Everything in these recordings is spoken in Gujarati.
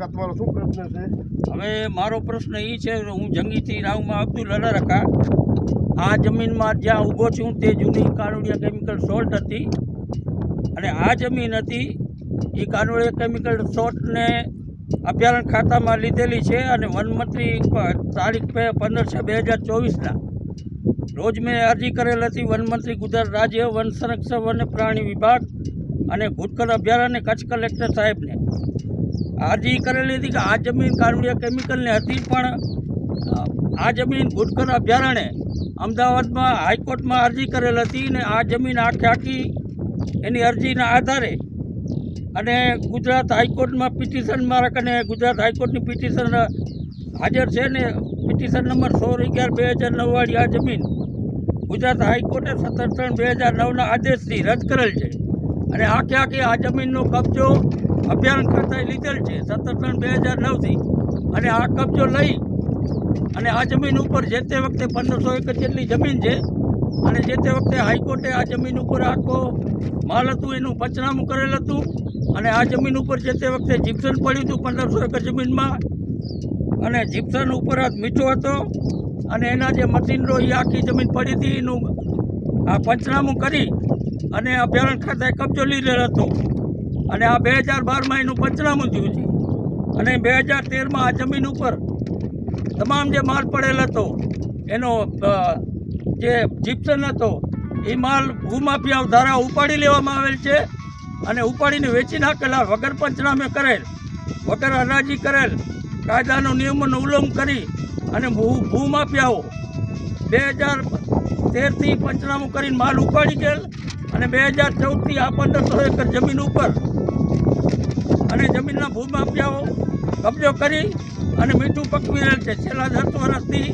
કાકા તમારો શું પ્રશ્ન છે? હવે મારો પ્રશ્ન એ છે, હું જંગીથી રાવમાં અબ્દુલ અલારકા, આ જમીનમાં જ્યાં ઊભો છું તે જૂની કાનોડિયા કેમિકલ સોલ્ટ હતી. અને આ જમીન હતી એ કાનોડિયા કેમિકલ સોલ્ટને અભ્યારણ ખાતામાં લીધેલી છે અને વનમંત્રી તારીખ પંદર છ બે હજાર ચોવીસના. રોજ મેં અરજી કરેલ હતી વનમંત્રી ગુજરાત રાજ્ય વન સંરક્ષણ વન્ય પ્રાણી વિભાગ અને ભૂતકળ અભયારણ્ય કચ્છ કલેક્ટર સાહેબને. અરજી કરેલી હતી કે આ જમીન કાર્બનિયા કેમિકલની હતી પણ આ જમીન ગુડકર અભયારણ્ય અમદાવાદમાં હાઈકોર્ટમાં અરજી કરેલ હતી ને આ જમીન આખે આખી એની અરજીના આધારે અને ગુજરાત હાઈકોર્ટમાં પિટિશન મારા કને ગુજરાત હાઈકોર્ટની પિટિશન હાજર છે ને પિટિશન નંબર સોળ અગિયાર બે હજાર નવવાળી આ જમીન ગુજરાત હાઈકોર્ટે સત્તર ત્રણ બે હજાર નવના આદેશથી રદ કરેલ છે. અને આખે આખી આ જમીનનો કબજો અભયારણ્ય ખાતાએ લીધેલ છે, સત્તર ત્રણ બે હજાર નવથી. અને આ કબજો લઈ અને આ જમીન ઉપર જે તે વખતે પંદરસો એકર જેટલી જમીન છે, અને જે તે વખતે હાઈકોર્ટે આ જમીન ઉપર આખો માલ હતું, એનું પંચનામું કરેલ હતું, અને આ જમીન ઉપર જે તે વખતે જીપ્સન પડ્યું હતું પંદરસો એકર જમીનમાં. અને જીપ્સન ઉપર જ મીઠો હતો, અને એના જે મશીનરો એ આખી જમીન પડી હતી, એનું આ પંચનામું કરી અને અભયારણ્ય ખાતાએ કબજો લીધેલ હતો. અને આ બે હજાર બારમાં એનું પંચનામું થયું છે. અને બે હજાર તેરમાં આ જમીન ઉપર તમામ જે માલ પડેલ હતો, એનો જે જીપ્સન હતો, એ માલ ભૂમાફિયા ધારા ઉપાડી લેવામાં આવેલ છે અને ઉપાડીને વેચી નાખેલા વગર પંચનામે કરેલ, વગર હરાજી કરેલ કાયદાનો નિયમોનો ઉલ્લંઘન કરી અને ભૂમાફિયાઓ બે હજાર તેરથી પંચનામું કરીને માલ ઉપાડી ગયેલ. અને બે હજાર ચૌદથી આ પંદરસો એકર જમીન ઉપર અને જમીનના ભૂમાફિયાઓ કબજો કરી અને મીઠું પકવી રહેલ છે. છેલ્લા દસ વર્ષથી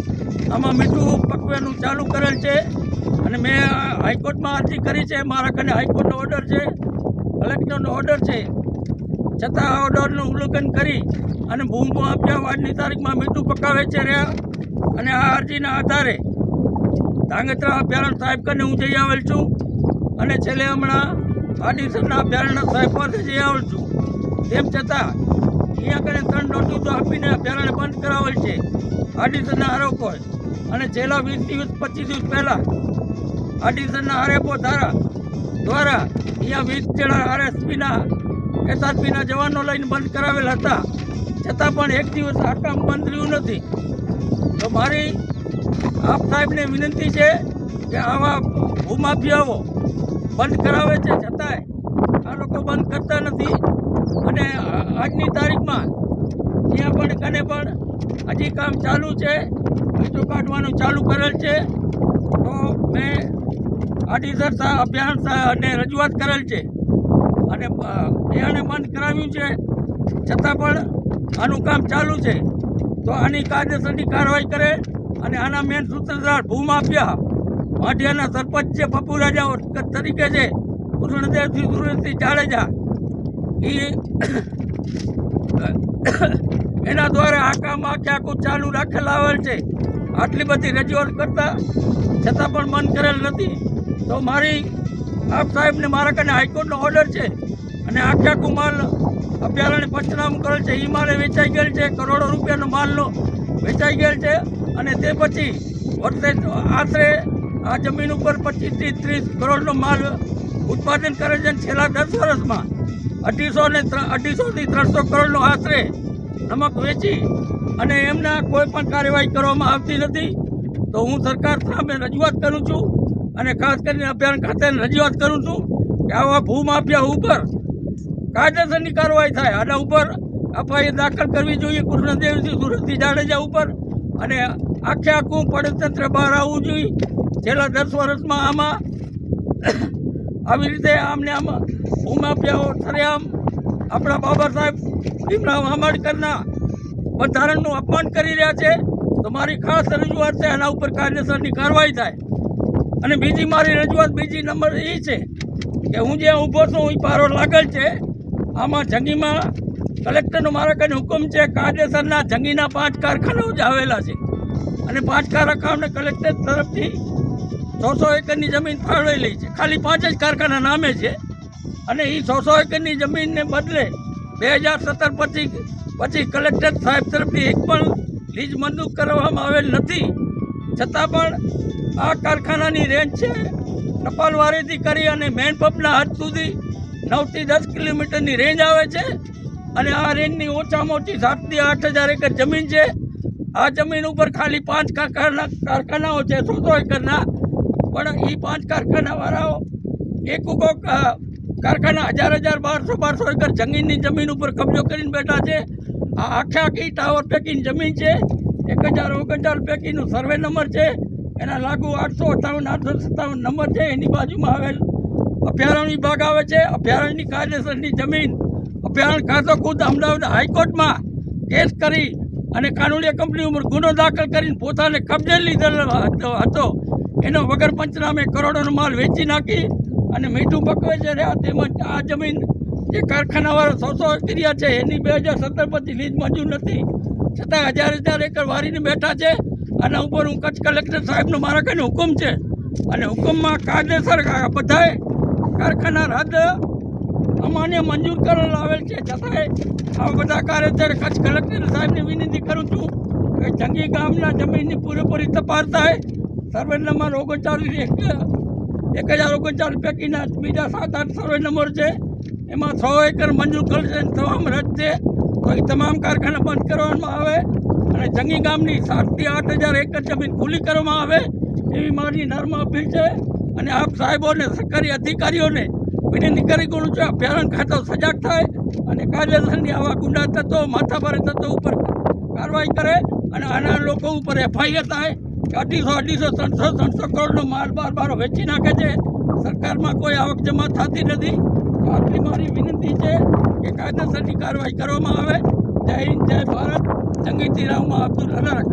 આમાં મીઠું પકવાનું ચાલુ કરેલ છે અને મેં હાઈકોર્ટમાં અરજી કરી છે. મારા કને હાઈકોર્ટનો ઓર્ડર છે, કલેક્ટરનો ઓર્ડર છે. છતાં આ ઓર્ડરનું ઉલ્લંઘન કરી અને ભૂમાફિયાઓ આજની તારીખમાં મીઠું પકાવે છે રહ્યા અને આ અરજીના આધારે ધાંગધ્રા અભયારણ્ય સાહેબ કને હું જઈ આવેલ છું. અને છેલ્લે હમણાં આડિસરના અભયારણ્ય સાહેબ પાસે જઈ આવું છું. તેમ છતાં, અહીંયા કને ત્રણ નોટિસો આપીને અભયારણ્ય બંધ કરાવેલ છે. આડિસરના આરોપોએ અને છેલ્લા વીસ દિવસ, પચીસ દિવસ પહેલાં આડિસરના આરોપો ધારા દ્વારા અહીંયા વીસ જણા આરએસપીના, એસઆરપીના જવાનો લઈને બંધ કરાવેલ હતા. છતાં પણ એક દિવસ આ કામ બંધ રહ્યું નથી. તો મારી આપ સાહેબને વિનંતી છે કે આવા ભૂમાફિયાઓ બંધ કરાવે છે છતાંય આ લોકો બંધ કરતા નથી. અને આજની તારીખમાં જ્યાં પણ કને પણ હજી કામ ચાલુ છે મીઠું કાઢવાનું ચાલુ કરેલ છે, તો મેં આડીસર અભિયાન સાહેબને રજૂઆત કરેલ છે. અને એણે બંધ કરાવ્યું છે, છતાં પણ આનું કામ ચાલુ છે. તો આની કાયદેસરની કાર્યવાહી કરે અને આના મેન સૂત્રધાર ભૂમાફિયા વાઢિયાના સરપંચ છે પપ્પુ રાજા તરીકે છે કૃષ્ણદેવસિંહ સુરેશસિંહ જાડેજા. એ એના દ્વારા આ કામ આખે આખું ચાલુ રાખેલ આવેલ છે. આટલી બધી રજૂઆત કરતા છતાં પણ મન કરેલ નથી. તો મારી, આપ સાહેબને મારા કને હાઈકોર્ટનો ઓર્ડર છે. અને આખે આખું માલ અભયારણ્ય પંચનામ કરેલ છે. એ માલે વેચાઈ ગયેલ છે, કરોડો રૂપિયાનો માલનો વેચાઈ ગયેલ છે. અને તે પછી વર્ષે આશરે આ જમીન ઉપર પચીસથી ત્રીસ કરોડનો માલ ઉત્પાદન કરે છે છેલ્લા દસ વર્ષમાં અઢીસો ને અઢીસોથી ત્રણસો કરોડનો આશરે નમક વેચી અને એમના કોઈ પણ કાર્યવાહી કરવામાં આવતી નથી. તો હું સરકાર સામે રજૂઆત કરું છું અને ખાસ કરીને અભિયાન ખાતે રજૂઆત કરું છું કે આવા ભૂમાફિયા ઉપર કાયદેસરની કાર્યવાહી થાય. આના ઉપર એફઆઈઆર દાખલ કરવી જોઈએ. કૃષ્ણદેવસિંહ સુરતથી જાડેજા ઉપર અને આખે આખું પડતંત્ર બહાર આવવું જોઈએ. છેલ્લા દસ વર્ષમાં આમાં આવી રીતે આમને આમાં ઉમાપ્યાઓ સરેઆમ આપણા બાબા સાહેબ, ભીમરાવ આંબેડકરના બંધારણનું અપમાન કરી રહ્યા છે. તો મારી ખાસ રજૂઆત છે આના ઉપર કાયદેસરની કાર્યવાહી થાય. અને બીજી મારી રજૂઆત, બીજી નંબર એ છે કે હું જ્યાં ઊભો છું એ પારો લાગેલ છે. આમાં જંગીમાં કલેક્ટરનો મારા કને હુકમ છે, કાયદેસરના જંગીના પાંચ કારખાનાઓ જ આવેલા છે. અને પાંચ કારખાનાને કલેક્ટર તરફથી સો સો એકરની જમીન ફાળવેલી છે. ખાલી પાંચ જ કારખાના નામે છે. અને એ સો સો એકરની જમીનને બદલે બે હજાર સત્તર પછી પછી કલેક્ટર સાહેબ તરફથી એક પણ લીજ મંજૂર કરવામાં આવેલ નથી. છતાં પણ આ કારખાનાની રેન્જ છે. ટપાલવાડીથી કરી અને મેન પંપના હદ સુધી નવથી દસ કિલોમીટરની રેન્જ આવે છે. અને આ રેન્જની ઓછામાં ઓછી સાતથી આઠ હજાર એકર જમીન છે. આ જમીન ઉપર ખાલી પાંચ કારખાના, કારખાનાઓ છે. સો સો એકરના પણ એ પાંચ કારખાનાવાળાઓ એક કોક કારખાના હજાર હજાર બારસો બારસો એકર જમીનની જમીન ઉપર કબજો કરીને બેઠા છે. આ આખે આખી ટાવર પૈકીની જમીન છે. એક હજાર ઓગણચાલીસ પૈકીનું સર્વે નંબર છે. એના લાગુ આઠસો અઠાવન, આઠસો સત્તાવન નંબર છે. એની બાજુમાં આવેલ અભયારણ્ય વિભાગ આવે છે. અભયારણ્યની કાયદેસરની જમીન, અભયારણ્ય ખાતો ખુદ અમદાવાદ હાઈકોર્ટમાં કેસ કરી અને કાનૂની કંપની ઉપર ગુનો દાખલ કરીને પોતાને કબજે લીધેલો હતો. એનો વગર પંચનામે કરોડોનો માલ વેચી નાખી અને મીઠું પકવે છે રહ્યા તેમજ આ જમીન જે કારખાનાવાળા સોસો કર્યા છે, એની બે હજાર સત્તર પછી લીજ મંજૂર નથી. છતાં હજાર હજાર એકર વારીને બેઠા છે અને ઉપર હું કચ્છ કલેક્ટર સાહેબનો મારા કને હુકમ છે. અને હુકમમાં કાયદેસર બધાએ કારખાના રદ અમાન્ય મંજૂર કરેલ આવેલ છે. છતાંય આ બધા કાર્ય અત્યારે કચ્છ કલેક્ટર સાહેબને વિનંતી કરું છું કે જંગી ગામના જમીનની પૂરેપૂરી તપાસ થાય. સર્વે નંબર ઓગણચાલીસ એક હજાર ઓગણચાલીસ પૈકીના બીજા સાત આઠ સર્વે નંબર છે. એમાં સો એકર મંજૂર કરશે અને તમામ રદ છે. તો એ તમામ કારખાના બંધ કરવામાં આવે અને જંગી ગામની સાતથી આઠ હજાર એકર જમીન ખુલ્લી કરવામાં આવે એવી મારી નર્મ અપીલ છે. અને આપ સાહેબોને, સરકારી અધિકારીઓને વિનંતી કરી કરું છું અભયારણ્ય ખાતો સજાગ થાય અને કાયદેસરની આવા ગુંડા તત્વો માથાભારે તત્વો ઉપર કાર્યવાહી કરે અને આના લોકો ઉપર એફઆઈઆર થાય. અઢીસો અઢીસો, ત્રણસો ત્રણસો કરોડનો માલ બાર બાર વેચી નાખે છે. સરકારમાં કોઈ આવક જમા થતી નથી. આટલી મારી વિનંતી છે કે કાયદેસરની કાર્યવાહી કરવામાં આવે. જય હિન્દ, જય ભારત. જંગી તિરાવમાં અબ્દુલ અલારક